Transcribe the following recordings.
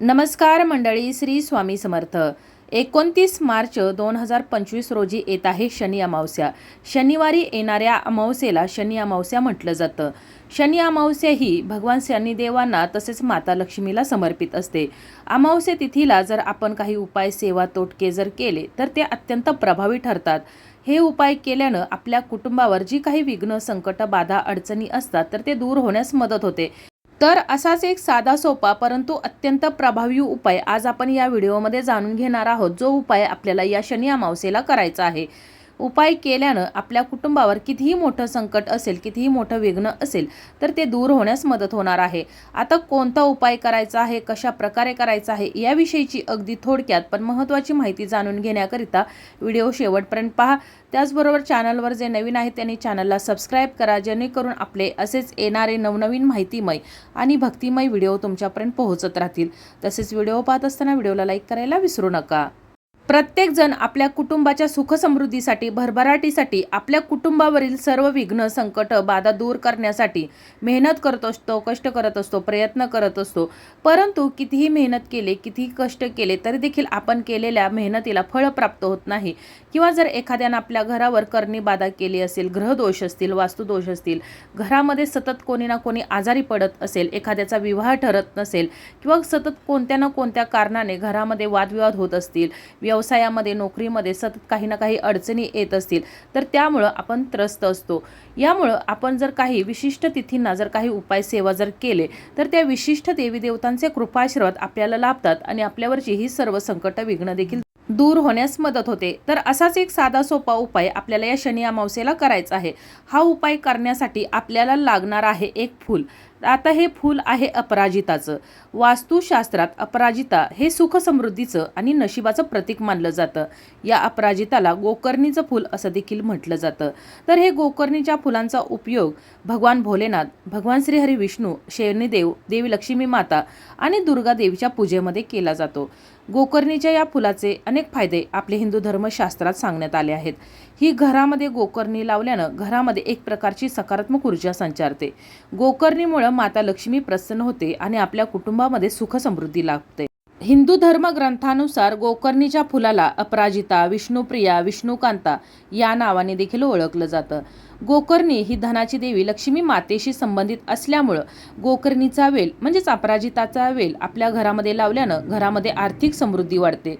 नमस्कार मंडळी श्री स्वामी समर्थ. एकोणतीस मार्च दोन हजार पंचवीस रोजी येत आहे शनी अमावस्या. शनिवारी येणाऱ्या अमावस्येला शनी अमावस्या म्हटलं जातं. शनी अमावस्या ही भगवान शनिदेवांना तसेच माता लक्ष्मीला समर्पित असते. अमावस्या तिथीला जर आपण काही उपाय सेवा तोटके जर केले तर ते अत्यंत प्रभावी ठरतात. हे उपाय केल्यानं आपल्या कुटुंबावर जी काही विघ्न संकट बाधा अडचणी असतात तर ते दूर होण्यास मदत होते. तर असाच एक साधा सोपा परंतु अत्यंत प्रभावी उपाय आज आपण या व्हिडिओमध्ये जाणून घेणार आहोत जो उपाय आपल्याला या शनी अमावस्येला करायचा आहे. उपाय केल्यानं आपल्या कुटुंबावर कितीही मोठं संकट असेल कितीही मोठं विघ्न असेल तर ते दूर होण्यास मदत होणार आहे. आता कोणता उपाय करायचा आहे कशा प्रकारे करायचा आहे याविषयीची अगदी थोडक्यात पण महत्त्वाची माहिती जाणून घेण्याकरिता व्हिडिओ शेवटपर्यंत पहा. त्याचबरोबर चॅनलवर जे नवीन आहेत त्यांनी चॅनलला सबस्क्राईब करा जेणेकरून आपले असेच येणारे नवनवीन माहितीमय आणि भक्तिमय व्हिडिओ तुमच्यापर्यंत पोहोचत राहतील. तसेच व्हिडिओ पाहत असताना व्हिडिओला लाईक करायला विसरू नका. प्रत्येकजण आपल्या कुटुंबाच्या सुखसमृद्धीसाठी भरभराटीसाठी आपल्या कुटुंबावरील सर्व विघ्न संकट बाधा दूर करण्यासाठी मेहनत करत असतो कष्ट करत असतो प्रयत्न करत असतो. परंतु कितीही मेहनत केले कितीही कष्ट केले तरी देखील आपण केलेल्या मेहनतीला फळ प्राप्त होत नाही. किंवा जर एखाद्यानं आपल्या घरावर करणी बाधा केली असेल ग्रहदोष असतील वास्तुदोष असतील घरामध्ये सतत कोणी ना कोणी आजारी पडत असेल एखाद्याचा विवाह ठरत नसेल किंवा सतत कोणत्या ना कोणत्या कारणाने घरामध्ये वादविवाद होत असतील व्यवसायामध्ये नोकरीमध्ये सतत काही ना काही अडचणी येत असतील तर त्यामुळं आपण त्रस्त असतो. यामुळं आपण जर काही विशिष्ट तिथींना जर काही उपाय सेवा जर केले तर त्या विशिष्ट देवी देवतांचे कृपाशीर्वाद आपल्याला लाभतात आणि आपल्यावरची ही सर्व संकट विघ्न देखील दूर होण्यास मदत होते. तर असाच एक साधा सोपा उपाय आपल्याला या शनी अमावस्येला करायचा आहे. हा उपाय करण्यासाठी आपल्याला लागणार आहे एक फूल. आता हे फूल आहे अपराजिताचं. वास्तुशास्त्रात अपराजिता हे सुख समृद्धीचं आणि नशिबाचं प्रतीक मानलं जातं. या अपराजिताला गोकर्णीचं फूल असं देखील म्हटलं जातं. तर हे गोकर्णीच्या फुलांचा उपयोग भगवान भोलेनाथ भगवान श्रीहरी विष्णू शनिदेव देवी लक्ष्मी माता आणि दुर्गा देवीच्या पूजेमध्ये केला जातो. गोकर्णीच्या या फुलाचे अनेक फायदे आपले हिंदू धर्मशास्त्रात सांगण्यात आले आहेत. ही घरामध्ये गोकर्णी लावल्यानं घरामध्ये एक प्रकारची सकारात्मक ऊर्जा संचारते. गोकर्णीमुळं माता लक्ष्मी प्रसन्न होते आणि आपल्या कुटुंबामध्ये सुख समृद्धी लाभते. हिंदू धर्मग्रंथानुसार गोकर्णीच्या फुलाला अपराजिता विष्णुप्रिया विष्णुकांता या नावाने देखील ओळखलं जातं. गोकर्णी ही धनाची देवी लक्ष्मी मातेशी संबंधित असल्यामुळं गोकर्णीचा वेल म्हणजेच अपराजिताचा वेल आपल्या घरामध्ये लावल्यानं घरामध्ये आर्थिक समृद्धी वाढते.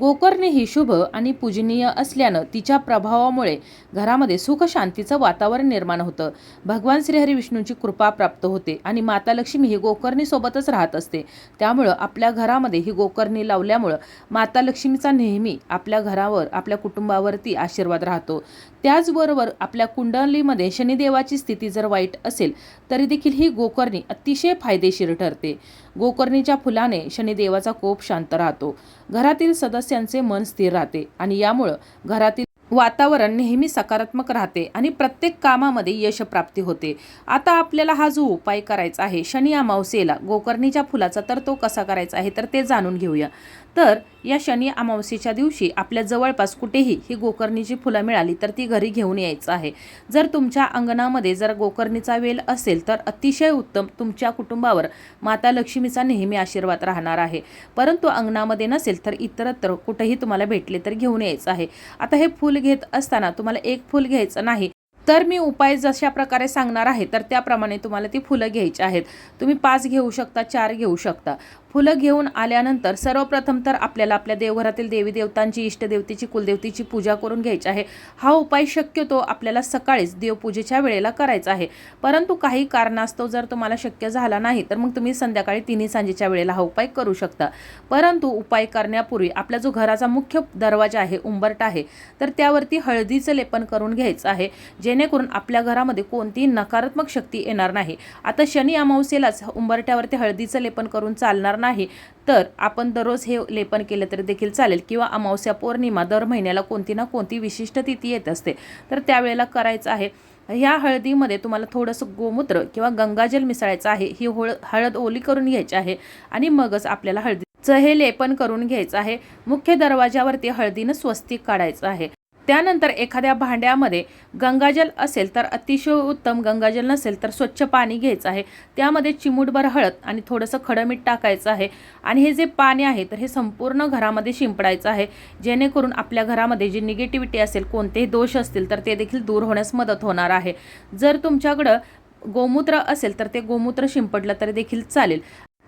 गोकर्णी ही शुभ आणि पूजनीय असल्यानं तिच्या प्रभावामुळे घरामध्ये सुख शांतीचं वातावरण निर्माण होतं. भगवान श्रीहरी विष्णूंची कृपा प्राप्त होते आणि माता लक्ष्मी ही गोकर्णीसोबतच राहत असते. त्यामुळं आपल्या घरामध्ये ही गोकर्णी लावल्यामुळं माता लक्ष्मीचा नेहमी आपल्या घरावर आपल्या कुटुंबावरती आशीर्वाद राहतो. त्याचबरोबर आपल्या कुंडलीमध्ये शनिदेवाची स्थिती जर वाईट असेल तरी देखील ही गोकर्णी अतिशय फायदेशीर ठरते. गोकर्णीच्या फुलाने शनिदेवाचा कोप शांत राहतो. घरातील सदस्यांचे मन स्थिर राहते आणि यामुळं घरातील वातावरण नेहमी सकारात्मक राहते आणि प्रत्येक कामामध्ये यशप्राप्ती होते. आता आपल्याला हा जो उपाय करायचा आहे शनी अमावस्येला गोकर्णीच्या फुलाचा तर तो कसा करायचा आहे तर ते जाणून घेऊया. तर या शनी अमावस्येच्या दिवशी आपल्या जवळपास कुठेही ही गोकर्णीची फुलं मिळाली तर ती घरी घेऊन यायचं आहे. जर तुमच्या अंगणामध्ये जर गोकर्णीचा वेल असेल तर अतिशय उत्तम तुमच्या कुटुंबावर माता लक्ष्मीचा नेहमी आशीर्वाद राहणार आहे. परंतु अंगणामध्ये नसेल तर इतरत्र कुठेही तुम्हाला भेटले तर घेऊन यायचं आहे. आता हे फूल घेत असताना तुम्हाला एक फूल घ्यायचं नाही तर मी उपाय जशा प्रकारे सांगणार आहे तर त्याप्रमाणे तुम्हाला ती फुलं घ्यायची आहेत. तुम्ही पाच घेऊ शकता चार घेऊ शकता. फुलं घेऊन आल्यानंतर सर्वप्रथम तर आपल्याला आपल्या देवघरातील देवी देवतांची इष्टदेवतेची कुलदेवतेची पूजा करून घ्यायची आहे. हा उपाय शक्यतो आपल्याला सकाळीच देवपूजेच्या वेळेला करायचा आहे. परंतु काही कारणास्तव जर तुम्हाला शक्य झाला नाही तर मग तुम्ही संध्याकाळी तिन्ही सांजेच्या वेळेला हा उपाय करू शकता. परंतु उपाय करण्यापूर्वी आपला जो घराचा मुख्य दरवाजा आहे उंबरटा आहे तर त्यावरती हळदीचं लेपन करून घ्यायचं आहे. जे जेणेकरून आपल्या घरामध्ये कोणतीही नकारात्मक शक्ती येणार नाही. आता शनी अमावस्येलाच उंबरट्यावरती हळदीचं लेपन करून चालणार नाही. तर आपण दररोज हे लेपन केलं तरी देखील चालेल किंवा अमावस्या पौर्णिमा दर महिन्याला कोणती ना कोणती विशिष्ट तिथी येत असते. तर त्यावेळेला करायचं आहे ह्या हळदीमध्ये तुम्हाला थोडंसं गोमूत्र किंवा गंगाजल मिसळायचं आहे ही होळ हळद ओली करून घ्यायची आहे आणि मगच आपल्याला हळदीचं हे लेपन करून घ्यायचं आहे. मुख्य दरवाजावरती हळदीनं स्वस्तिक काढायचं आहे. त्यानंतर एखाद्या भांड्यामध्ये गंगाजल असेल तर अतिशय उत्तम गंगाजल नसेल तर स्वच्छ पाणी घ्यायचं आहे. त्यामध्ये चिमूटभर हळद आणि थोडंसं खडं मीठ टाकायचं आहे. आणि हे जे पाणी आहे तर हे संपूर्ण घरामध्ये शिंपडायचं आहे. जेणेकरून आपल्या घरामध्ये जी निगेटिव्हिटी असेल कोणतेही दोष असतील तर ते देखील दूर होण्यास मदत होणार आहे. जर तुमच्याकडं गोमूत्र असेल तर ते गोमूत्र शिंपडलं तरी देखील चालेल.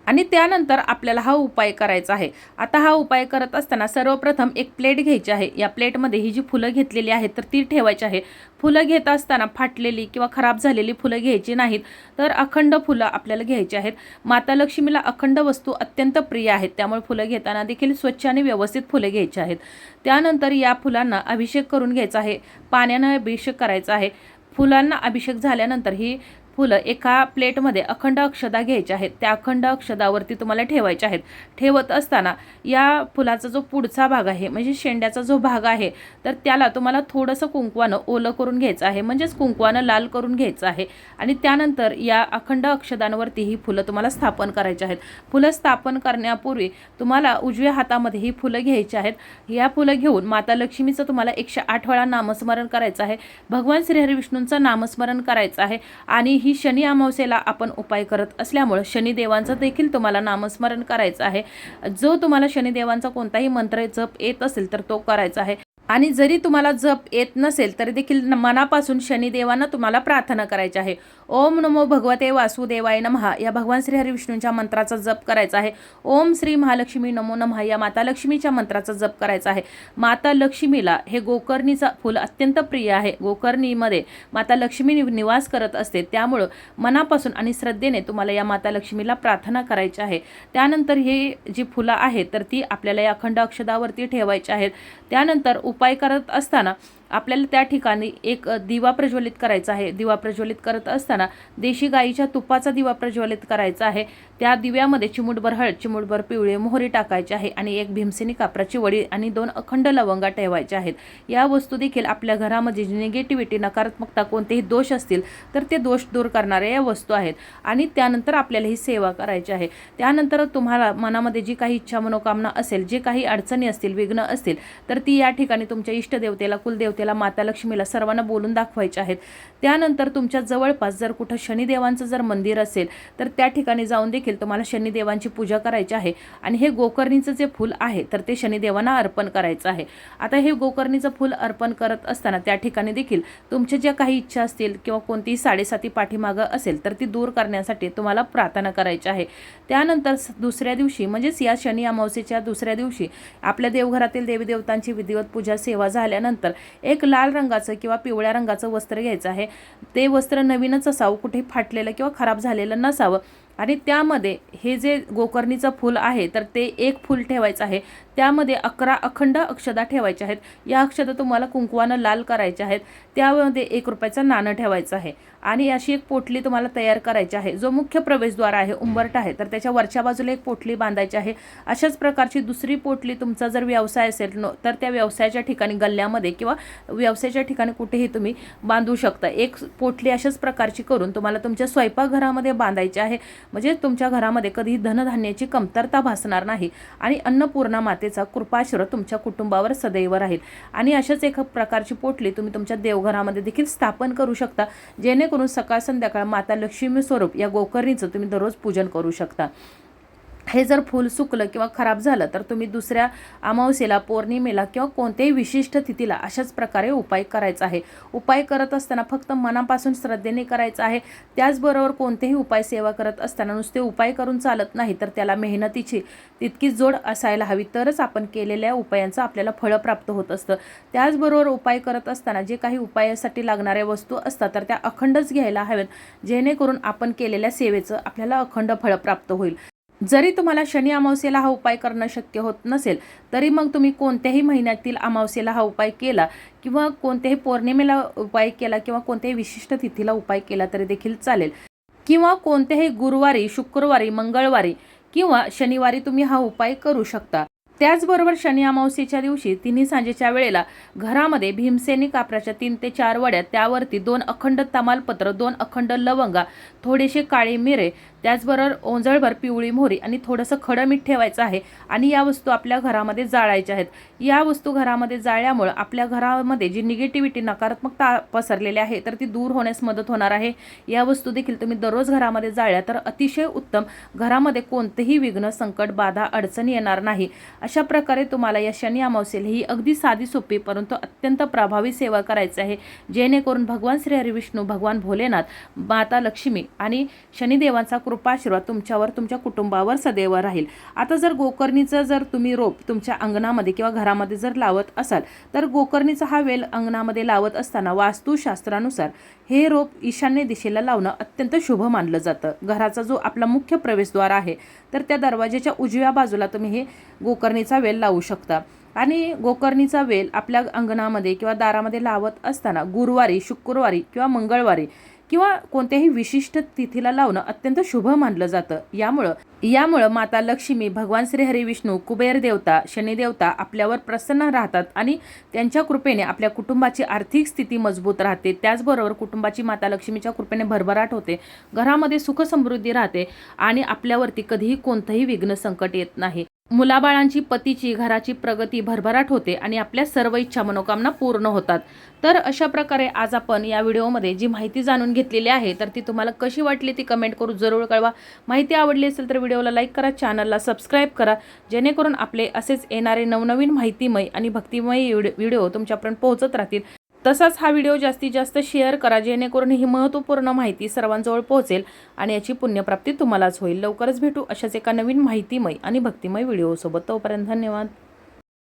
आणि त्यानंतर आपल्याला हा उपाय करायचा आहे. आता हा उपाय करत असताना सर्वप्रथम एक प्लेट घ्यायची आहे. या प्लेटमध्ये ही जी फुलं घेतलेली आहेत तर ती ठेवायची आहे. फुलं घेत असताना फाटलेली किंवा खराब झालेली फुलं घ्यायची नाहीत तर अखंड फुलं आपल्याला घ्यायची आहेत. माता लक्ष्मीला अखंड वस्तू अत्यंत प्रिय आहेत. त्यामुळे फुलं घेताना देखील स्वच्छ आणि व्यवस्थित फुले घ्यायची आहेत. त्यानंतर या फुलांना अभिषेक करून घ्यायचा आहे. पाण्यानं अभिषेक करायचा आहे. फुलांना अभिषेक झाल्यानंतर ही फुलं एका प्लेटमध्ये अखंड अक्षदा घ्यायच्या आहेत. त्या अखंड अक्षदावरती तुम्हाला ठेवायच्या आहेत. ठेवत असताना या फुलाचा जो पुढचा भाग आहे म्हणजे शेंड्याचा जो भाग आहे तर त्याला तुम्हाला थोडंसं कुंकवानं ओलं करून घ्यायचं आहे म्हणजेच कुंकवानं लाल करून घ्यायचं आहे. आणि त्यानंतर या अखंड अक्षदांवरती ही फुलं तुम्हाला स्थापन करायची आहेत. फुलं स्थापन करण्यापूर्वी तुम्हाला उजव्या हातामध्ये ही फुलं घ्यायची आहेत. या फुलं घेऊन माता लक्ष्मीचं तुम्हाला एकशे आठ वेळा नामस्मरण करायचं आहे. भगवान श्रीहरिविष्णूंचं नामस्मरण करायचं आहे. आणि ही शनी अमावस्येला आपण उपाय करत असल्यामुळं शनिदेवांचं देखील तुम्हाला नामस्मरण करायचं आहे. जो तुम्हाला शनिदेवांचा कोणताही मंत्र जप येत असेल तर तो करायचा आहे. आणि जरी तुम्हाला जप येत नसेल तरी देखील मनापासून शनिदेवांना तुम्हाला प्रार्थना करायची आहे. ओम नमो भगवते वासुदेवाय नमहा या भगवान श्री हरिविष्णूंच्या मंत्राचा जप करायचा आहे. ओम श्री महालक्ष्मी नमो नमः. या माता लक्ष्मीच्या मंत्राचा जप करायचा आहे. माता लक्ष्मीला हे गोकर्णीचा फुल अत्यंत प्रिय आहे. गोकर्णीमध्ये माता लक्ष्मी नि- निवास करत असते. त्यामुळं मनापासून आणि श्रद्धेने तुम्हाला या माता लक्ष्मीला प्रार्थना करायची आहे. त्यानंतर ही जी फुलं आहेत तर ती आपल्याला या अखंड अक्षदावरती ठेवायची आहेत. त्यानंतर उपाय करत असताना आपल्याला त्या ठिकाणी एक दिवा प्रज्वलित करायचा आहे. दिवा प्रज्वलित करत असताना देशी गाईच्या तुपाचा दिवा प्रज्वलित करायचा आहे. त्या दिव्यामध्ये चिमूटभर हळद चिमूटभर पिवळे मोहरी टाकायची आहे आणि एक भीमसेनी कापराची वडी आणि दोन अखंड लवंगा ठेवायच्या आहेत. या वस्तू देखील आपल्या घरामध्ये जी निगेटिव्हिटी नकारात्मकता कोणतेही दोष असतील तर ते दोष दूर करणाऱ्या या वस्तू आहेत आणि त्यानंतर आपल्याला ही सेवा करायची आहे. त्यानंतर तुम्हाला मनामध्ये जी काही इच्छा मनोकामना असेल जे काही अडचणी असतील विघ्न असतील तर ती या ठिकाणी तुमच्या इष्टदेवतेला कुलदेवतेला माता लक्ष्मीला सर्वांना बोलून दाखवायचे आहेत. त्यानंतर तुमच्या जवळपास जर कुठं शनिदेवांचं जर मंदिर असेल तर त्या ठिकाणी जाऊन देखील तुम्हाला शनिदेवांची पूजा करायची आहे. आणि हे गोकर्णीचं जे फूल आहे तर ते शनिदेवांना अर्पण करायचं आहे. आता हे गोकर्णीचं फूल अर्पण करत असताना त्या ठिकाणी देखील तुमच्या ज्या काही इच्छा असतील किंवा कोणतीही साडेसाती पाठीमागं असेल तर ती दूर करण्यासाठी तुम्हाला प्रार्थना करायची आहे. त्यानंतर दुसऱ्या दिवशी म्हणजेच या शनी अमावस्येच्या दुसऱ्या दिवशी आपल्या देवघरातील देवीदेवतांची विधिवत पूजा सेवा झाल्यानंतर एक लाल रंगाचं किंवा पिवळ्या रंगाचं वस्त्र घ्यायचं आहे. ते वस्त्र नवीनच असावं कुठे फाटलेलं किंवा खराब झालेलं नसावं. आणि त्यामध्ये हे जे गोकर्णीचं फूल आहे तर ते एक फूल ठेवायचं आहे. त्यामध्ये अकरा अखंड अक्षदा ठेवायच्या आहेत. या अक्षदा तुम्हाला कुंकवानं लाल करायच्या आहेत. त्यामध्ये एक रुपयाचं नाणं ठेवायचं आहे. आणि अशी एक पोटली तुम्हाला तयार करायची आहे. जो मुख्य प्रवेशद्वार आहे उंबरट आहे तर त्याच्या वरच्या बाजूला एक पोटली बांधायची आहे. अशाच प्रकारची दुसरी पोटली तुमचा जर व्यवसाय असेल न तर त्या व्यवसायाच्या ठिकाणी गल्ल्यामध्ये किंवा व्यवसायाच्या ठिकाणी कुठेही तुम्ही बांधू शकता. एक पोटली अशाच प्रकारची करून तुम्हाला तुमच्या स्वयंपाकघरामध्ये बांधायची आहे. म्हणजे तुमच्या घरामध्ये कधीही धनधान्याची कमतरता भासणार नाही. आणि अन्नपूर्णा मातेचा कृपाश्र तुमच्या कुटुंबावर सदैव राहील. आणि अशाच एक प्रकारची पोटली तुम्ही तुमच्या देवघरामध्ये देखील स्थापन करू शकता. जेणेकरून सकाळ संध्याकाळ माता लक्ष्मी स्वरूप या गोकर्णीचं तुम्ही दररोज पूजन करू शकता. हे जर फूल सुकलं किंवा खराब झालं तर तुम्ही दुसऱ्या अमावस्येला पौर्णिमेला किंवा कोणत्याही विशिष्ट तिथीला अशाच प्रकारे उपाय करायचा आहे. उपाय करत असताना फक्त मनापासून श्रद्धेने करायचं आहे. त्याचबरोबर कोणतेही उपाय सेवा करत असताना नुसते उपाय करून चालत नाही तर त्याला मेहनतीची तितकी जोड असायला हवी. तरच आपण केलेल्या उपायांचं आपल्याला फळं प्राप्त होत असतं. त्याचबरोबर उपाय करत असताना जे काही उपायासाठी लागणाऱ्या वस्तू असतात तर त्या अखंडच घ्यायला हव्यात. जेणेकरून आपण केलेल्या सेवेचं आपल्याला अखंड फळ प्राप्त होईल. जरी तुम्हाला शनी अमावस्येला हा उपाय करणं शक्य होत नसेल तरी मग तुम्ही कोणत्याही महिन्यातील अमावस्येला हा उपाय केला किंवा कोणत्याही पौर्णिमेला उपाय केला किंवा कोणत्याही विशिष्ट तिथीला उपाय केला तरी देखील चालेल. किंवा कोणत्याही गुरुवारी शुक्रवारी मंगळवारी किंवा शनिवारी तुम्ही हा उपाय करू शकता. त्याचबरोबर शनी अमावस्येच्या दिवशी तिन्ही सांजेच्या वेळेला घरामध्ये भीमसेनी कापराच्या तीन ते चार वड्या त्यावरती दोन अखंड तमालपत्र दोन अखंड लवंगा थोडेसे काळे मिरे त्याचबरोबर ओंजळभर पिवळी मोहरी आणि थोडंसं खडं मीठ ठेवायचं आहे आणि या वस्तू आपल्या घरामध्ये जाळायच्या आहेत. या वस्तू घरामध्ये जाळल्यामुळं आपल्या घरामध्ये जी निगेटिव्हिटी नकारात्मकता पसरलेली आहे तर ती दूर होण्यास मदत होणार आहे. या वस्तू देखील तुम्ही दररोज घरामध्ये जाळल्या तर अतिशय उत्तम. घरामध्ये कोणतेही विघ्न संकट बाधा अडचण येणार नाही. अशा प्रकारे तुम्हाला या शनी अमावस्येला ही अगदी साधी सोपी परंतु अत्यंत प्रभावी सेवा करायची आहे. जेणेकरून भगवान श्री हरिविष्णू भगवान भोलेनाथ माता लक्ष्मी आणि शनिदेवांचा कृपाशीर्वाद तुमच्यावर तुमच्या कुटुंबावर सदैव राहील. आता जर गोकर्णीचं जर तुम्ही रोप तुमच्या अंगणामध्ये किंवा घरामध्ये जर लावत असाल तर गोकर्णीचा हा वेल अंगणामध्ये लावत असताना वास्तुशास्त्रानुसार हे रोप ईशान्य दिशेला लावणं अत्यंत शुभ मानलं जातं. घराचा जो आपला मुख्य प्रवेशद्वार आहे तर त्या दरवाजेच्या उजव्या बाजूला तुम्ही हे गोकर्णीचा वेल लावू शकता. आणि गोकर्णीचा वेल आपल्या अंगणामध्ये किंवा दारामध्ये लावत असताना गुरुवारी शुक्रवारी किंवा मंगळवारी किंवा कोणत्याही विशिष्ट तिथीला लावणं अत्यंत शुभ मानलं जातं. यामुळं यामुळं माता लक्ष्मी भगवान श्री हरी विष्णू कुबेर देवता शनिदेवता आपल्यावर प्रसन्न राहतात आणि त्यांच्या कृपेने आपल्या कुटुंबाची आर्थिक स्थिती मजबूत राहते. त्याचबरोबर कुटुंबाची माता लक्ष्मीच्या कृपेने भरभराट होते घरामध्ये सुख समृद्धी राहते आणि आपल्यावरती कधीही कोणतंही विघ्न संकट येत नाही. मुलाबाळांची पतीची घराची प्रगती भरभराट होते आणि आपल्या सर्व इच्छा मनोकामना पूर्ण होतात. तर अशा प्रकारे आज आपण या व्हिडिओमध्ये जी माहिती जाणून घेतलेली आहे तर ती तुम्हाला कशी वाटली ती कमेंट करून जरूर कळवा. माहिती आवडली असेल तर व्हिडिओला लाईक करा चॅनलला सबस्क्राईब करा जेणेकरून आपले असेच येणारे नवनवीन माहितीमय आणि भक्तिमय व्हिडिओ तुमच्यापर्यंत पोहोचत राहतील. तसाच हा व्हिडिओ जास्तीत जास्त शेअर करा जेणेकरून ही महत्त्वपूर्ण माहिती सर्वांजवळ पोहोचेल आणि याची पुण्यप्राप्ती तुम्हालाच होईल. लवकरच भेटू अशाच एका नवीन माहितीमय आणि भक्तिमय व्हिडिओसोबत. तोपर्यंत धन्यवाद.